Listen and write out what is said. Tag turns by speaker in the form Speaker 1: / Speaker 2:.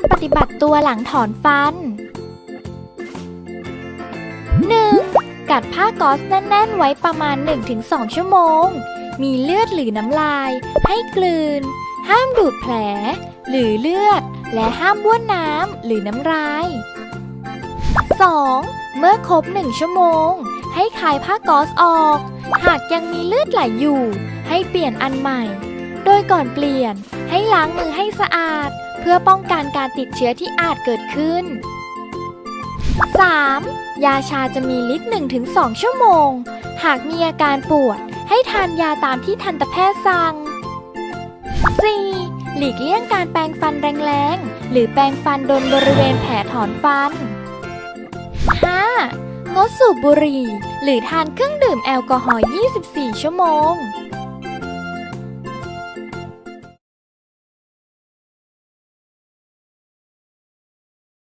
Speaker 1: รปฏิบัติตัวหลังถอนฟัน 1. กัดผ้าก๊อซแน่น ๆ ไว้ประมาณ 1-2 ชั่วโมง มีเลือดหรือน้ำลาย ให้กลืน ห้ามดูดแผล หรือเลือด และห้ามบ้วนน้ำหรือน้ำลาย 2. เมื่อครบ 1 ชั่วโมง ให้คายผ้าก๊อซออก หากยังมีเลือดไหลอยู่ ให้เปลี่ยนอันใหม่ โดยก่อนเปลี่ยน ให้ล้างมือให้สะอาด เพื่อป้องกันการติดเชื้อที่อาจเกิดขึ้น 3. ยาชาจะมีฤทธิ์ 1-2 ชั่วโมง หากมีอาการปวด ให้ทานยาตามที่ทันตแพทย์สั่ง 4. หลีกเลี่ยงการแปรงฟันแรงๆ หรือแปรงฟันโดนบริเวณแผลถอนฟัน 5. งดสูบบุหรี่ หรือทานเครื่องดื่มแอลกอฮอล์ 24 ชั่วโมง